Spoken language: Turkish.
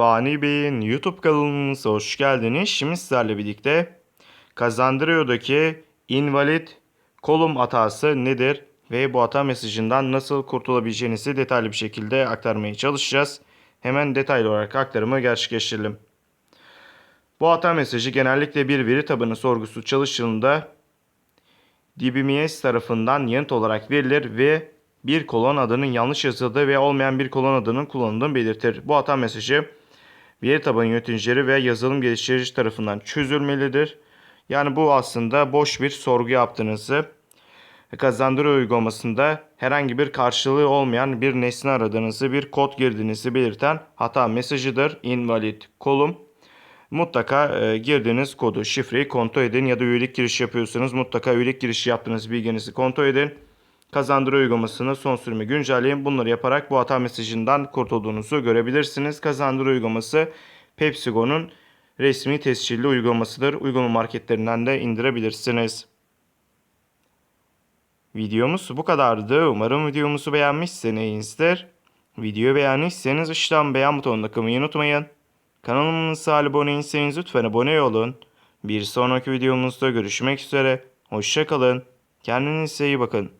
Fani Bey'in YouTube kanalımıza hoş geldiniz. Şimdi sizlerle birlikte Kazandırıyor'daki invalid kolum hatası nedir ve bu hata mesajından nasıl kurtulabileceğinizi detaylı bir şekilde aktarmaya çalışacağız. Hemen detaylı olarak aktarımı gerçekleştirelim. Bu hata mesajı genellikle bir veri tabanı sorgusu çalıştığında DBMS tarafından yanıt olarak verilir ve bir kolon adının yanlış yazıldığı ve olmayan bir kolon adının kullanıldığını belirtir. Bu hata mesajı veri tabanı yöneticileri ve yazılım geliştirici tarafından çözülmelidir. Yani bu aslında boş bir sorgu yaptığınızı kazandırı uygulamasında herhangi bir karşılığı olmayan bir nesne aradığınızı, bir kod girdiğinizi belirten hata mesajıdır. Invalid kolum. Mutlaka e, girdiğiniz kodu, şifreyi kontrol edin ya da üyelik girişi yapıyorsanız mutlaka üyelik girişi yaptığınız bilginizi kontrol edin. Kazandıra uygulamasını son sürümü güncelleyin. Bunları yaparak bu hata mesajından kurtulduğunuzu görebilirsiniz. Kazandıra uygulaması PepsiCo'nun resmi tescilli uygulamasıdır. Uygulama marketlerinden de indirebilirsiniz. Videomuz bu kadardı. Umarım videomuzu beğenmişsinizdir. Videoyu beğendiyseniz aşağıdan beğen butonuna kılmayı unutmayın. Kanalımıza abone değilseniz lütfen abone olun. Bir sonraki videomuzda görüşmek üzere. Hoşçakalın. Kendinize iyi bakın.